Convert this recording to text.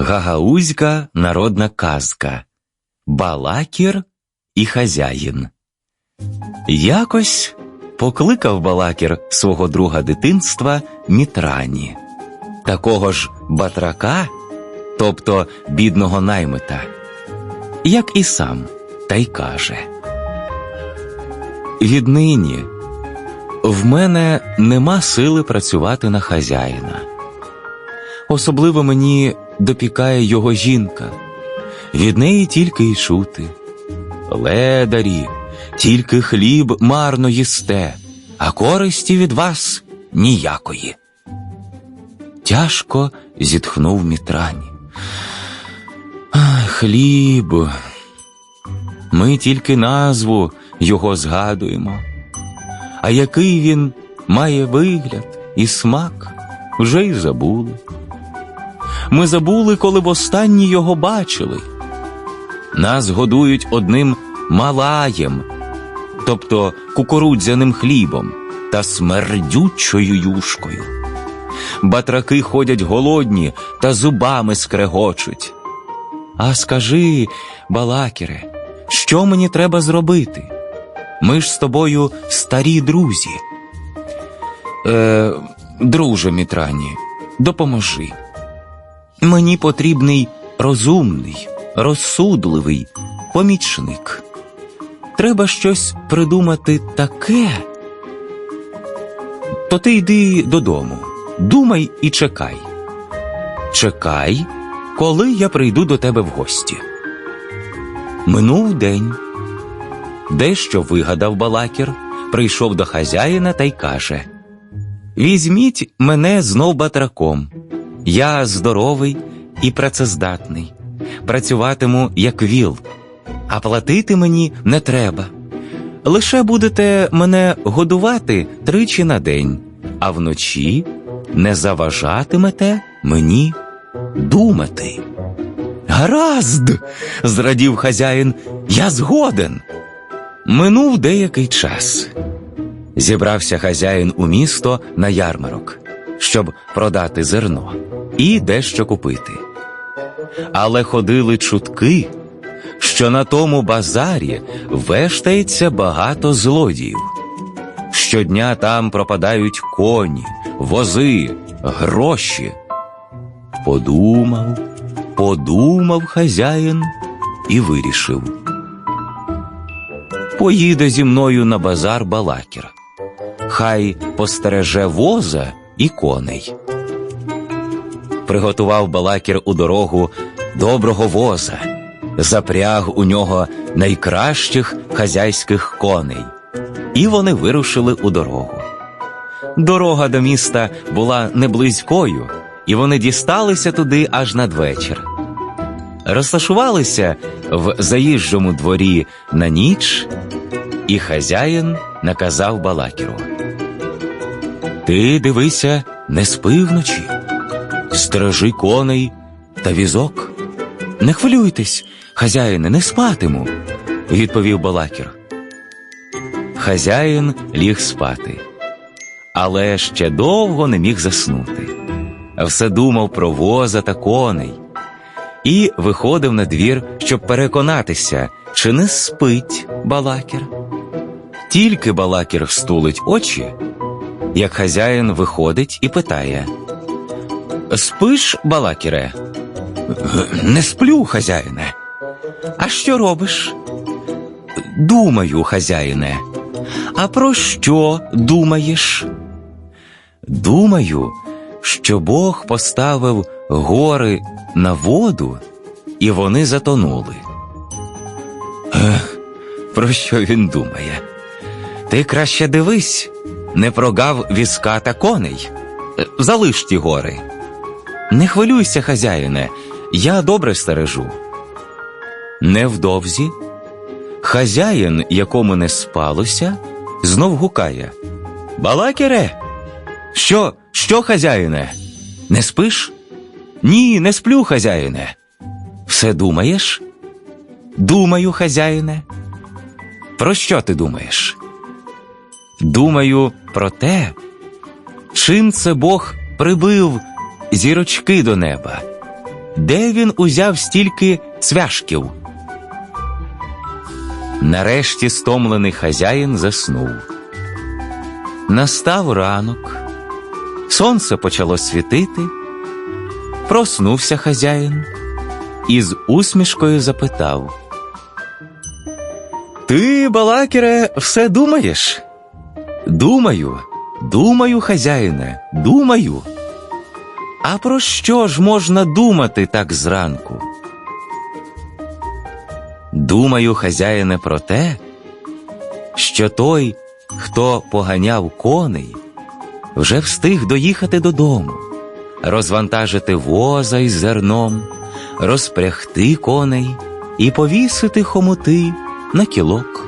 Гагаузька народна казка Балакір і хазяїн. Якось покликав Балакір свого друга дитинства Мітрані, такого ж батрака, тобто бідного наймита, як і сам, та й каже: Віднині в мене нема сили працювати на хазяїна. Особливо мені допікає його жінка, від неї тільки й чути. Ледарі, тільки хліб марно їсте, а користі від вас ніякої. Тяжко зітхнув Мітрані. Хліб. Ми тільки назву його згадуємо. А який він має вигляд і смак, вже й забули. Ми забули, коли востаннє його бачили. Нас годують одним малаєм, тобто кукурудзяним хлібом та смердючою юшкою. Батраки ходять голодні та зубами скрегочуть. А скажи, балакіре, що мені треба зробити? Ми ж з тобою старі друзі. Е, Друже Мітрані, допоможи. Мені потрібний розумний, розсудливий помічник. Треба щось придумати таке. То ти йди додому, думай і чекай. Чекай, коли я прийду до тебе в гості. Минув день. Дещо вигадав балакір, прийшов до хазяїна та й каже: Візьміть мене знов батраком. Я здоровий і працездатний, працюватиму як віл, а платити мені не треба. Лише будете мене годувати тричі на день, а вночі не заважатимете мені думати. Гаразд, зрадів хазяїн, я згоден. Минув деякий час. Зібрався хазяїн у місто на ярмарок, щоб продати зерно і дещо купити. Але ходили чутки, що на тому базарі вештається багато злодіїв. Щодня там пропадають коні, вози, гроші. Подумав, подумав хазяїн і вирішив. Поїде зі мною на базар балакір. Хай постереже воза і коней. Приготував балакір у дорогу доброго воза, запряг у нього найкращих хазяйських коней, і вони вирушили у дорогу. Дорога до міста була не близькою, і вони дісталися туди аж надвечір. Розташувалися в заїжджому дворі на ніч, і хазяїн наказав балакіру. Ти дивися, не спи вночі, стережи коней та візок. Не хвилюйтесь, хазяїне, не спатиму, відповів балакір. Хазяїн ліг спати, але ще довго не міг заснути. Все думав про воза та коней і виходив на двір, щоб переконатися, чи не спить балакір. Тільки балакір стулить очі, як хазяїн виходить і питає: Спиш, балакіре? Не сплю, хазяїне. А що робиш? Думаю, хазяїне. А про що думаєш? Думаю, що Бог поставив гори на воду, і вони затонули. Ех, про що він думає? Ти краще дивись, не прогав візка та коней. Залиш ті гори. Не хвилюйся, хазяїне, я добре стережу. Невдовзі хазяїн, якому не спалося, знов гукає Балакіре, що, що, хазяїне? Не спиш? Ні, не сплю, хазяїне. Все думаєш? Думаю, хазяїне. Про що ти думаєш? Думаю про те, чим це Бог прибив зірочки до неба. де він узяв стільки цвяшків. Нарешті стомлений хазяїн заснув. Настав ранок, сонце почало світити, проснувся хазяїн і з усмішкою запитав. Ти, балакере, все думаєш? Думаю, думаю, хазяїне, думаю. А про що ж можна думати так зранку? Думаю, хазяїне, про те, що той, хто поганяв коней, вже встиг доїхати додому, розвантажити воза із зерном, розпрягти коней і повісити хомути на кілок.